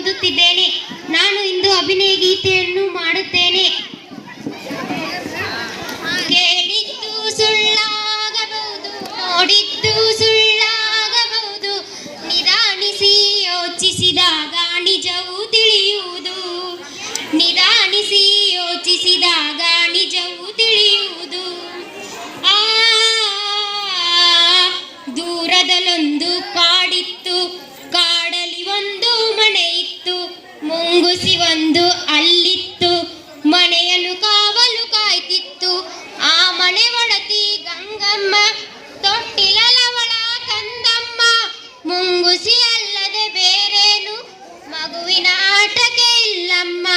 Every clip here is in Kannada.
ಓದುತ್ತಿದ್ದೇನೆ. ನಾನು ಇಂದು ಅಭಿನಯ ಗೀತೆಯನ್ನು ಮಾಡುತ್ತೇನೆ. ಕೇಳಿದ್ದು ಸುಳ್ಳಾಗಬಹುದು, ನೋಡಿದ್ದು ಸುಳ್ಳಾಗಬಹುದು ನಿಧಾನಿಸಿ ಯೋಚಿಸಿದಾಗ ನಿಜವು ತಿಳಿಯುವುದು. ನಿಧಾನಿಸಿ ಯೋಚಿಸಿದಾಗ ನಿಜವು ತಿಳಿಯುವುದು. ಆ, ದೂರದಲ್ಲೊಂದು ಕಾಡಿತ್ತು. ಮುಂಗುಸಿ ಒಂದು ಅಲ್ಲಿತ್ತು. ಮನೆಯನ್ನು ಕಾವಲು ಕಾಯ್ತಿತ್ತು. ಆ ಮನೆ ಒಡತಿ ಗಂಗಮ್ಮ ತೊಟ್ಟಿಲವಳ ಕಂದಮ್ಮ. ಮುಂಗುಸಿ ಅಲ್ಲದೆ ಬೇರೇನು ಮಗುವಿನ ಆಟಕ್ಕೆ ಇಲ್ಲಮ್ಮ.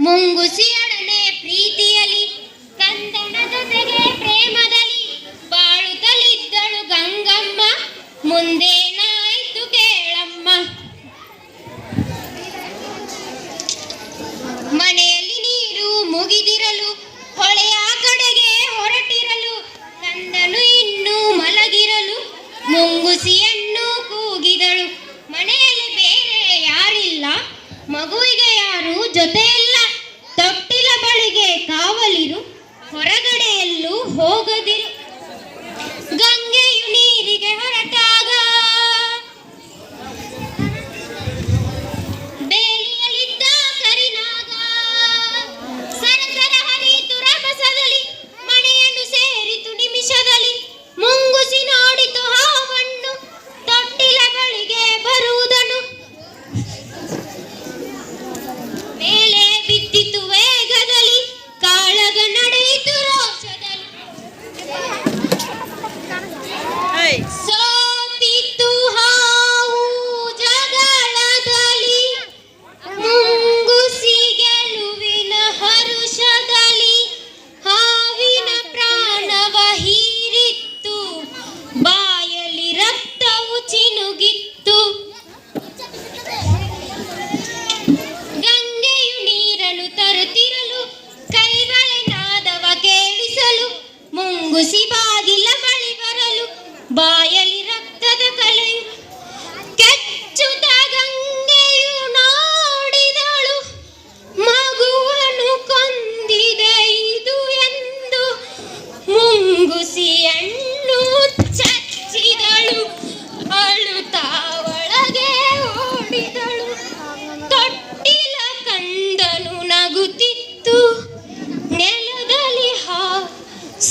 ಮುಂಗುಸಿಯೊಡನೆ ಪ್ರೀತಿಯಲ್ಲಿ ಕಂದನ ಜೊತೆಗೆ ಪ್ರೇಮದಲ್ಲಿ ಬಾಳುತ್ತಲಿದ್ದಳು ಗಂಗಮ್ಮ. ಮುಂದೇನಾಯ್ತು ಮುಂಗುಸಿಯನ್ನು ಕೂಗಿದಳು. ಮನೆಯಲ್ಲಿ ಬೇರೆ ಯಾರಿಲ್ಲ. ಮಗುವಿಗೆ ಯಾರು ಜೊತೆಯಲ್ಲ. ತೊಟ್ಟಿಲ ಬಳಿಗೆ ಕಾವಲಿರು. ಹೊರಗಡೆಯಲ್ಲೂ ಹೋಗದಿರು.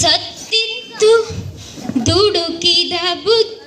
ಸತ್ತಿತ್ತು ದುಡುಕಿದ ಬುದ್ಧಿಗೆ